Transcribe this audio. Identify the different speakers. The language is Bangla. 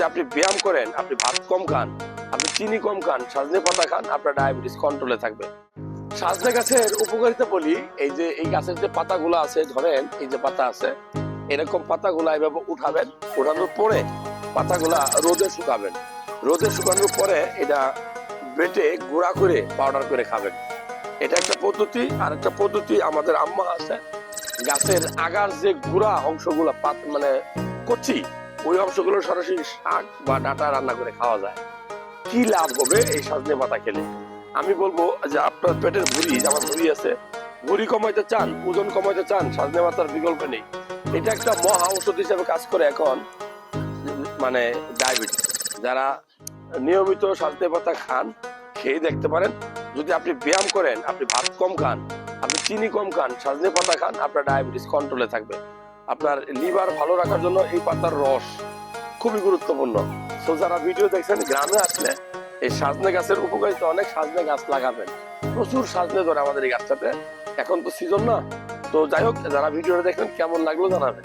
Speaker 1: যদি আপনি ব্যায়াম করেন, আপনি ভাত কম খান, আপনি চিনি কম খান, সাজনে পাতা খান, আপনার ডায়াবেটিস কন্ট্রোলে থাকবে। সাজনে গাছের উপকারিতা বলি, এই যে, এই গাছের যে পাতাগুলো আছে, ধরেন, এই যে পাতা আছে, এরকম পাতাগুলা এভাবে উঠাবেন, উঠানোর পরে পাতাগুলা রোদে শুকাবেন। রোদে শুকানোর পরে এটা বেটে গুঁড়া করে পাউডার করে খাবেন। এটা একটা পদ্ধতি। আর একটা পদ্ধতি আমাদের আম্মা আছে, গাছের আগার যে গুঁড়া অংশগুলো পাত মানে কচি ওই অংশগুলো সরাসরি শাক বা ডাটা রান্না করে খাওয়া যায়। কি লাভ হবে এই সজনে পাতা খেলে? আমি বলব যে আপনার পেটের ভুঁড়ি যেমন ভুঁড়ি আছে, ভুঁড়ি কমাইতে চান, ওজন কমাইতে চান, সজনে পাতার বিকল্প নেই। এটা একটা মহা ঔষধ হিসেবে কাজ করে এখন মানে ডায়াবেটিস। যারা নিয়মিত সজনে পাতা খান, খেয়ে দেখতে পারেন, যদি আপনি ব্যায়াম করেন, আপনি ভাত কম খান, আপনি চিনি কম খান, সজনে পাতা খান, আপনার ডায়াবেটিস কন্ট্রোলে থাকবে। আপনার লিভার ভালো রাখার জন্য এই পাতার রস খুবই গুরুত্বপূর্ণ। তো যারা ভিডিও দেখছেন, গ্রামে আসলে এই সাজনে গাছের উপকারিতা অনেক সাজনে গাছ লাগাবেন। প্রচুর সাজনে ধরে আমাদের এই গাছটাতে। এখন তো সিজন না। তো যাই হোক, যারা ভিডিওটা দেখবেন কেমন লাগল জানাবেন।